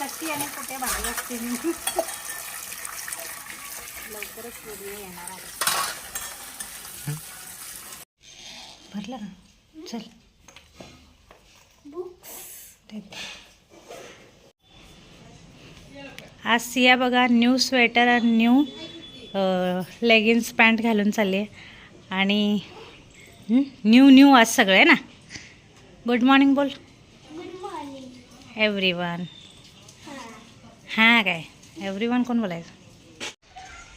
कशी आणि कुठे बाहेर असते मी? लवकरच व्हिडिओ येणार आहे. भरलं ना? चल. आज सिया बघा न्यू स्वेटर आणि न्यू लेगिन्स पॅन्ट घालून चालली आहे आणि न्यू न्यू आज सगळं आहे ना? गुड मॉर्निंग बोल. गुड मॉर्निंग एव्हरी वन हां काय? एव्हरी वन कोण बोलायचं?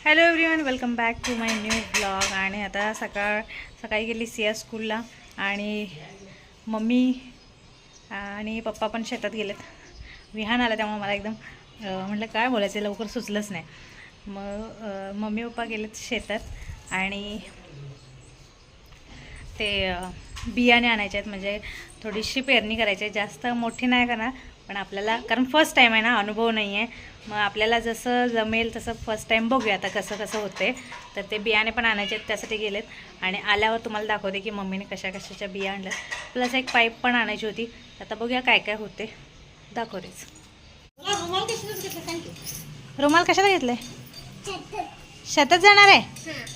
Hello everyone welcome back to my new blog आणि आता सकाळ सकाळी गेली सिया स्कूलला आणि मम्मी आणि पप्पा पण शेतात गेलेत. विहान आला त्यामुळे मला एकदम म्हटलं काय बोलायचं लवकर सुचलंच नाही. मग मम्मी पप्पा गेलेत शेतात आणि ते बियाणे आणायचे आहेत. म्हणजे थोडीशी पेरणी करायची आहे. जास्त मोठी नाही करणार पण आपल्याला कारण फर्स्ट टाईम आहे ना अनुभव नाही आहे. मग आपल्याला जसं जमेल तसं फर्स्ट टाईम बघूया आता कसं कसं होते तर ते बियाणे पण आणायचे आहेत त्यासाठी गेलेत. आणि आल्यावर तुम्हाला दाखवते की मम्मीने कशा कशाच्या बिया आणल्या प्लस एक पाईप पण आणायची होती. आता बघूया काय काय होते दाखवतेच. रुमाल कशाला घेतलंय? शेतात जाणार आहे?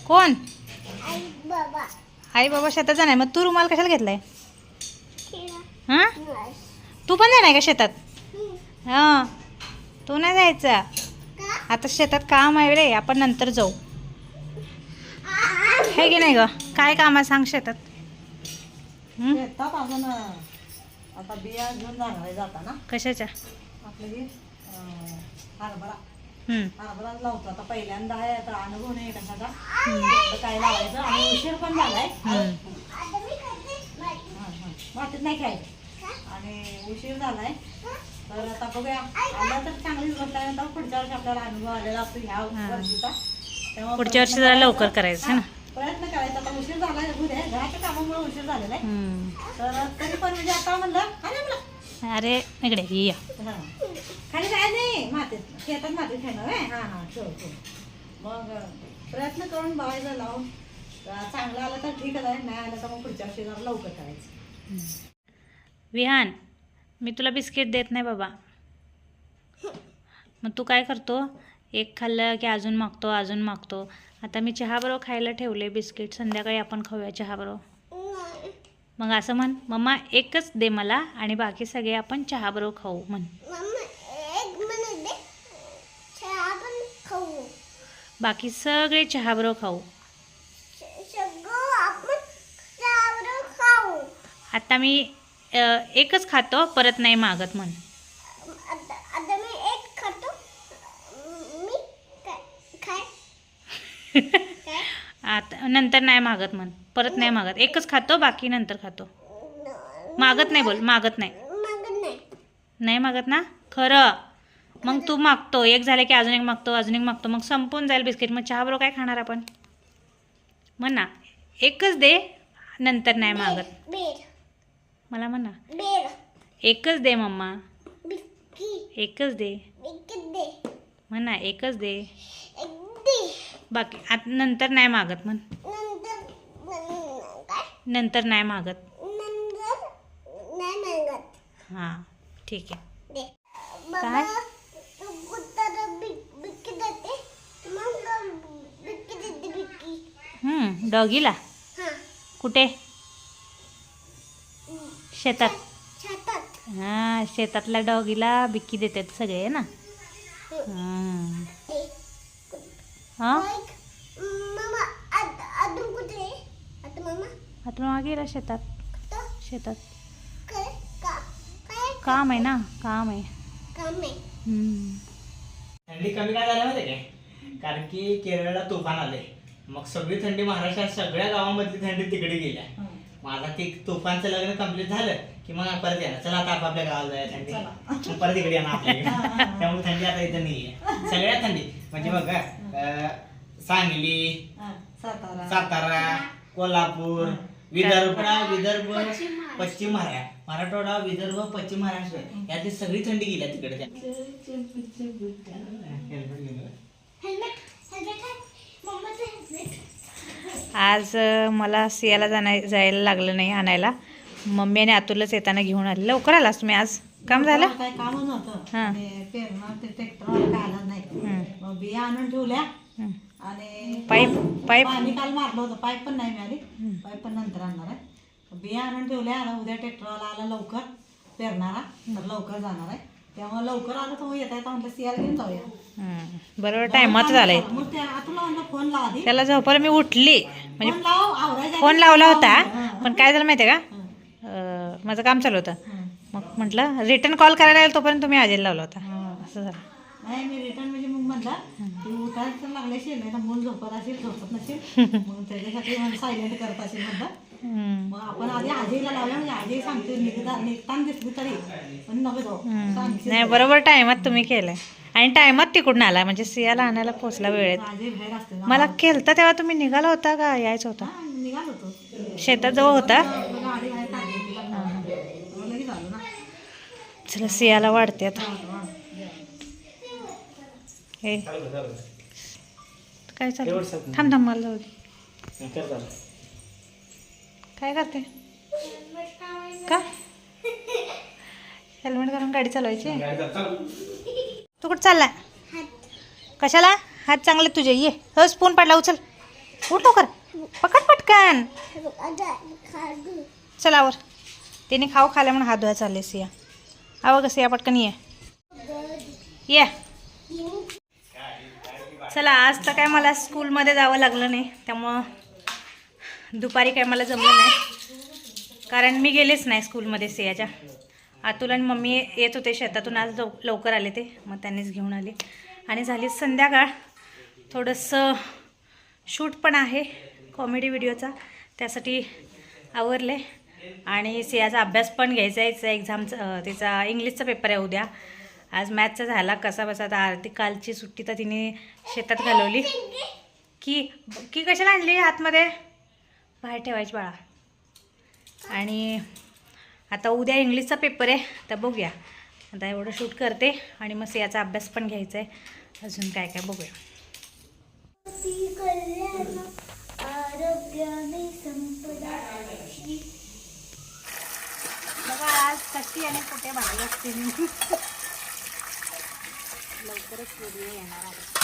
कोण? बाबा. आई बाबा शेतात जाणार. मग तू रुमाल कशाला घेतलाय? हां? तू पण जाणार आहे का शेतात? हां. तू नाही जायचं? का? आता शेतात काम आहे रे आपण नंतर जाऊ. हे की नाही ग? काय काम आहे सांग शेतात. हं? शेतात अजून आता बिया घेऊन जाणार आहे जाताना. कशाच्या? आपलं हे अं, हरभरा. हरभरा लावतो. आता पहिल्यांदा आहे आता अनुभव नाही कशाचा काय लावायचं? आणि उशीर पण झालाय. मातीत नाही खायचं आणि उशीर झालाय. तर आता बघूया. आल्या तर चांगलीच आता पुढच्या वर्षी आपल्याला अनुभव आलेला असतो ह्या. वर्षीचा. पुढच्या वर्षी जरा लवकर करायचा. ना? प्रयत्न करायचा. आता उशीर झालाय. होऊ दे. घराच्या कामामुळे उशीर झालेला आहे. हं. तर तरी पण म्हणजे आता म्हणलं अरे इकडे ये या. हा. खाली काय नाही. मातीत. शेतात मातीत खेळणार आहे हा हा ठेव ठेव. मग प्रयत्न करून बघायचं लावून चांगलं आलं तर ठीकच आहे. नाही आलं तर मग पुढच्या वर्षी जरा लवकर करायचं. विहान मी तुला बिस्किट देत नाही बाबा. मग तू काय करतो? एक खाल्लं की अजून मागतो अजून मागतो. आता मी चहाबरोबर खायला ठेवले बिस्किट. संध्याकाळी आपण खाऊया चहाबरोबर. मग असं म्हण मम्मा एकच दे मला आणि बाकी सगळे आपण चहाबरोबर खाऊ म्हण मम्मा एक मिनिट दे चहा पण खाऊ बाकी सगळे चहाबरोबर खाऊ. आता मी एकच खातो परत नाही मागत म्हण. आता नंतर नाही मागत म्हण. परत नाही मागत. एकच खातो बाकी नंतर खातो. मागत नाही बोल मागत नाही. मागत नाही. नाही मागत ना? खरं. मग तू मागतो एक झालं की अजून एक मागतो अजून एक मागतो मग संपून जाईल बिस्किट मग चहाबरोबर काय खाणार आपण? म्हण एकच दे नंतर नाही मागत. मला म्हण एकच दे मम्मा. एकच दे. म्हण एकच दे. बाकी आत नंतर नाही मागत म्हण. नंतर नाही मागत. हां ठीक आहे. काय? बाबा तू कुत्ता बिक बिक्की देते मग बिक्की देते बिक्की हं, डॉगीला? हां. कुठे? शेतात. हां शेतातल्या डॉगीला बिक्की देतात सगळे आहे ना? हां? आता मग गेला शेतात. शेतात. काम आहे ना काम आहे. काम आहे. हं. थंडी कमी काय झाली माहिती काय? कारण की केरळला तुफान आले मग सगळी थंडी महाराष्ट्रात सगळ्या गावामधली थंडी तिकडे गेल्या. मग आता ते तुफानचं लग्न कंप्लीट झालं की मग परत येणार. चला आता आपापल्या गावाला जाऊया थंडी. मग परत इकडे येणार आपल्याकडे त्यामुळे थंडी आता इथं नाहीये. सगळ्या थंडी. म्हणजे बघा अं, सांगली हा, सातारा. सातारा कोल्हापूर विदर्भ. विदर्भ पश्चिम महाराष्ट्र. मराठवाडा विदर्भ पश्चिम महाराष्ट्र. यातली सगळी थंडी गेल्या तिकडे घेऊन ये. हेल्मेट हेल्मेट आहे मम्माचं हेल्मेट आज मला सियाला जाण्या जायला लागलं नाही आणायला. मम्मी आणि अतुलच येताना घेऊन आले. लवकर आलास तुम्ही आज? काम झालं? नव्हतं. हा. आणि पेरणार ते ट्रॅक्टर आलं नाही. बिया आणून ठेवल्या. आणि पाईप पाईप? पाणी काल मारलं होतं. पाईप पण नाही मिळाली. पाईप पण नंतर आणणार आहे. बिया आणून ठेवल्या. आता उद्या ट्रॅक्टरवाला आला लवकर पेरणारा. तर लवकर जाणार आहे. त्यामुळे लवकर आलं तर येता येता म्हटलं सियाला घेऊन जाऊया. बरोबर टायमात झालंय मग त्या तुला म्हणलं फोन लावा आधी त्याला झोपायला मी उठली म्हणजे फोन लाव लावला लाव. होता. पण काय झालं माहिती आहे हं. का अं, माझं काम चालू होतं. मग म्हटलं रिटर्न कॉल करायला आलो तोपर्यंत तुम्ही आजेला लावला होता. असं झालं नाही मी रिटर्न म्हणजे मग म्हणलं तू उठायला तर लागले असेल नाही तर मूल झोपत असेल झोपत नसेल मग त्याच्यासाठी सायलेंट करत असेल म्हणलं हं. मग आपण आधी आजीला लावूया म्हणजे आजी सांगते निघता निघताना दिसली तरी पण नको जाऊ. सांगशील नाही बरोबर टायमात तुम्ही केलंय. आणि टायमात तिकडून आला म्हणजे सियाला आणायला पोचला वेळेत. आजी बाहेर असते ना. मला केलता तेव्हा तुम्ही निघाला होता का? यायचं होता. हा, निघालो होतो. शेतात जवळ होता मग गाडी बाहेर काढली तिला मग लगेच आलो ना. चला सियाला वाढते आता. हा. काय चालू. थांब थांब मला जाऊ दे. काय करते? का? हेल्मेट घालून गाडी चालवायची? तू कुठं चालला कशाला? हात चांगले तुझे. ये. हो स्पून पडला उचल. उठ लवकर. पकड पटकन. चला खाडू चलावर त्याने खाऊ खाल्या म्हणून हात धुवा चालले सिया. आव ग सिया पटकन ये. ये. चला आज तर काय मला स्कूलमध्ये जावं लागलं नाही. त्यामुळं दुपारी काय मला जमलं नाही. कारण मी गेलेच नाही स्कूलमध्ये सियाच्या. अतुल आणि मम्मी येत होते शेतातून आज लव लवकर आले ते. मग त्यांनीच घेऊन आले. आणि झाली संध्याकाळ. थोडंसं शूट पण आहे कॉमेडी व्हिडिओचा त्यासाठी आवरले. आणि सियाचा अभ्यास पण घ्यायचा आहे. एक्झामचा तिचा इंग्लिशचा पेपर आहे उद्या. आज मॅथचा झाला कसा बसा. आता आरती कालची सुट्टी तर तिने शेतात घालवली. की की कशाला आणली आतमध्ये? बाहेर ठेवायची बाळा. आणि आता उद्या इंग्लिशचा पेपर आहे तर बघूया. आता एवढं शूट करते आणि मग याचा अभ्यास पण घ्यायचा आहे अजून काय काय बघूया. बघा आज कशी आणि कुठे भाग असते लवकरच येणार आहे.